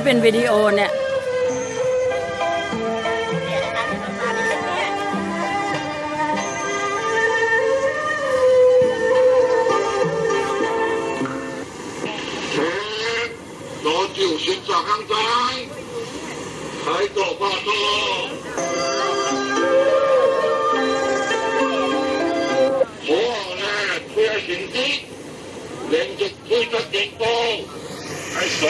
นี่เป็นวิดีโอเนี่ย 攞条选择坑仔喺度拍拖。火候咧推一成绩，连续推出警报，系重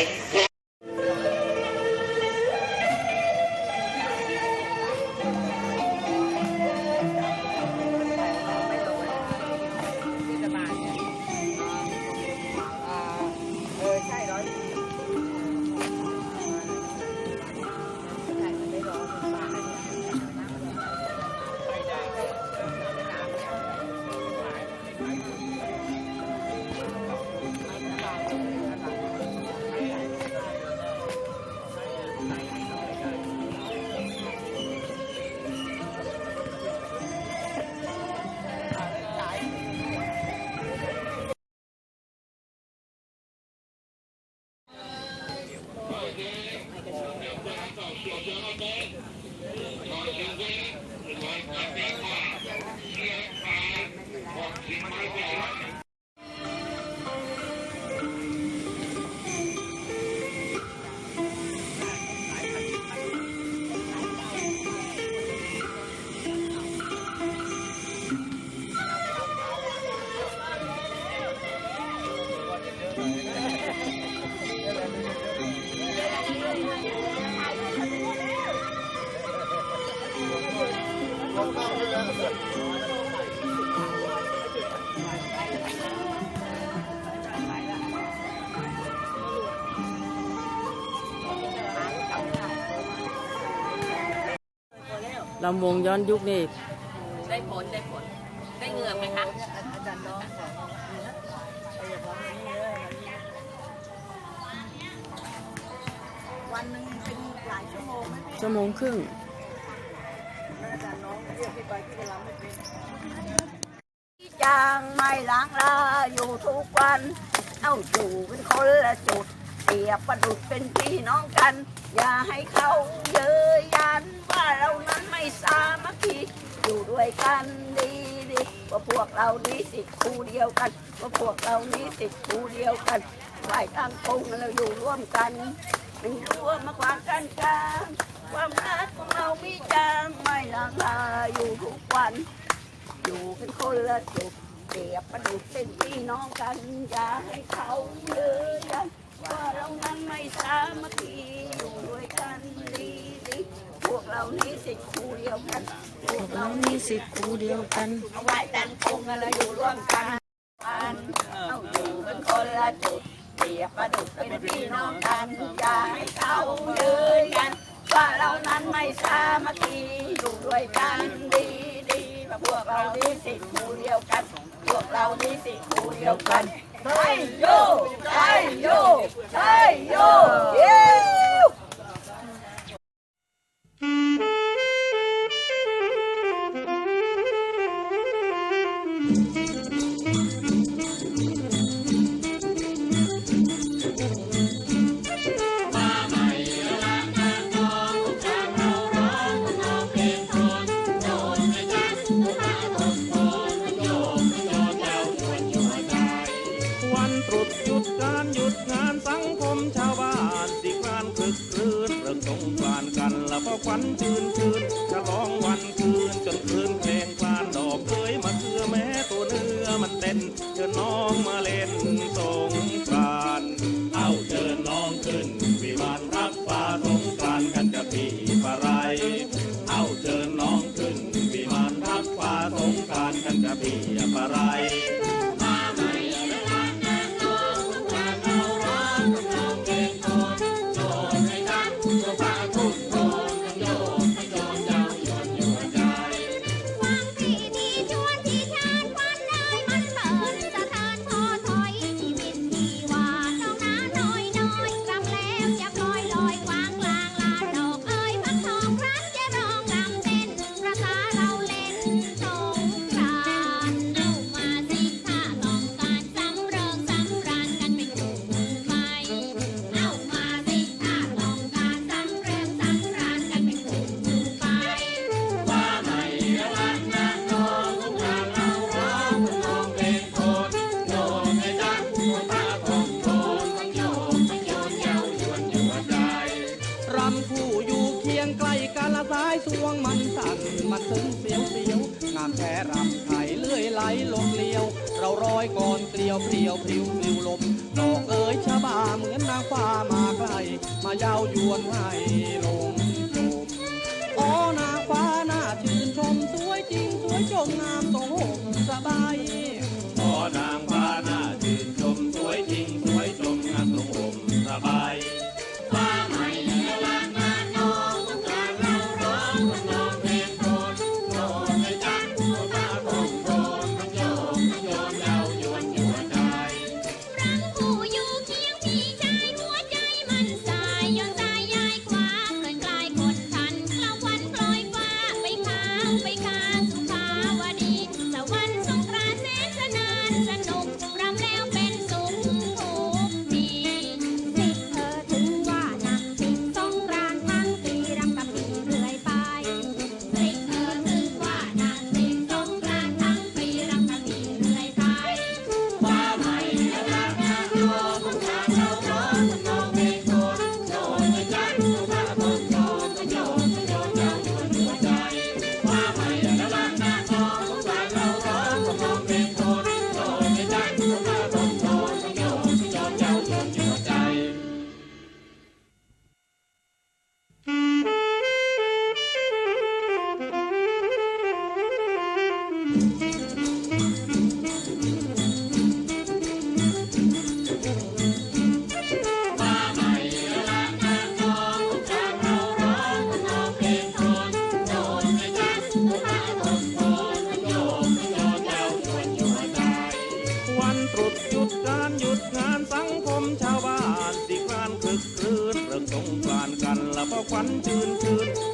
ลำวงย้อนยุคนี่ได้ผลได้ผล ได้เหงื่อไหมคะวันหนึ่งเป็นหลายชั่วโมงไหมพี่ชั่วโมงครึ่งอาจารย์น้องเรียกพี่ไปพี่ก็รำไม่เป็นจางไม่ล้างลาอยู่ทุกวัน เอ้าอยู่เป็นคนละจุด เปรียบประดุดเป็นพี่น้องกัน อย่าให้เขาเย้ยยันว่าเรานั้นไม่สามัคคีอยู่ด้วยกันดีดีว่าพวกเรานี้สิทธิ์คู่เดียวกันว่าพวกเรานี้สิทธิ์คู่เดียวกันไหวตั้งคงเราอยู่ร่วมกันเป็นร่วมมาความกันกลางความรักของเรามีจางไม่ลางลาอยู่ทุกวัน อยู่เป็นคนละจุดเปรียบประดุจเป็นพี่น้องกันอย่าให้เขาเลือยัน ว่าเรานั้นไม่สามัคคีอยู่ด้วยกันดีดีพวกเรานี้สิทธิ์คู่เดียวกันพวกเราเรามีสิทธิ์ครูเดียวกันเอาไว้แต่งคงกันแล้วอยู่ร่วมกันเอาอยู่เป็นคนละจุดเปรียบประดุจเป็นพี่น้องกันอย่าให้เขาเลือยันว่าเรานั้นไม่สามัคคีอยู่ด้วยกันดีดีพวกเรานี้สิทธิ์คู่เดียวกัน พวกเรานี้สิทธิ์คู่เดียวกัน ใช่โยใช่โเล่นสงายาวยวนให้ khoắn chươn chươn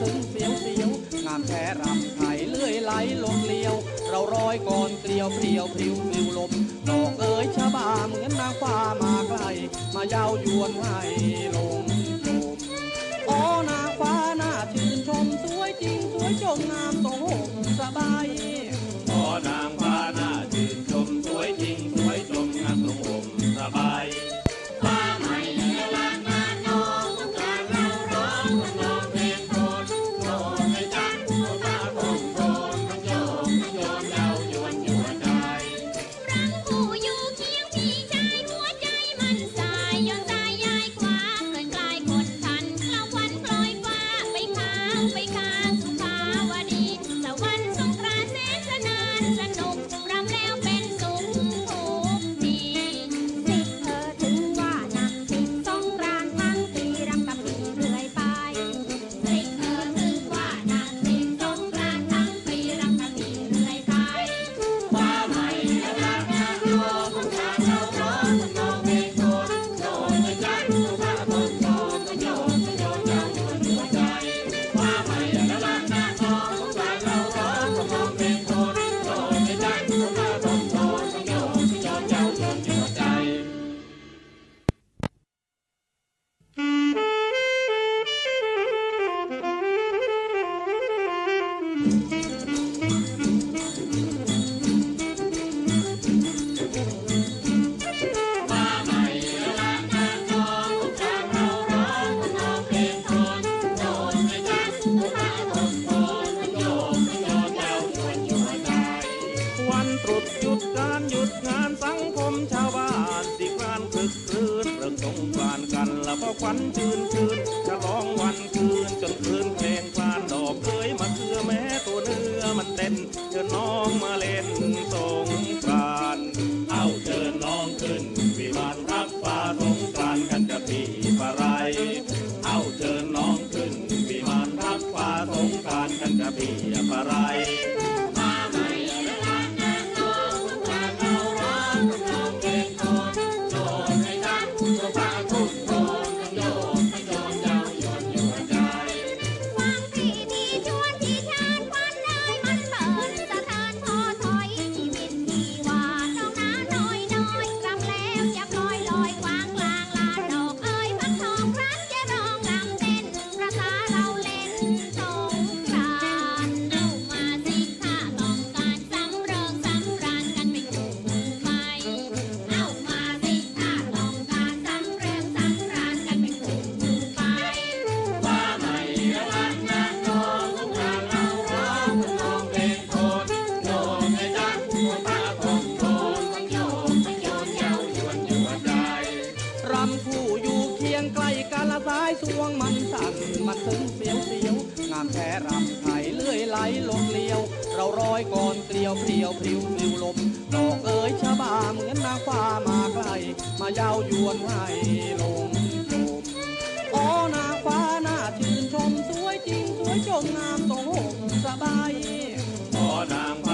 ซึ้งเสียวเสียวงามแท้รำไถเลื่อยไหลลมเลียว เราร้อยก่อนเกลียวเปลี่ยวพริวปลิวลมดอกเอ๋ยชะบาเหมือนนางฟ้ามาไกล มาเย้ายวนใหว แค่รำไถเลื่อยไหลลมเลี้ยว เราร้อยก่อนเกลียวเพียวพริ้วพริ้วลมดอกเอ๋ยชะบาเหมือนนางฟ้ามาไกลมาเย้ายวนให้ลงจมโอ้นางฟ้าหน้าชื่นชมสวยจริงสวยจงงามตรงหงสบายโอ้นาง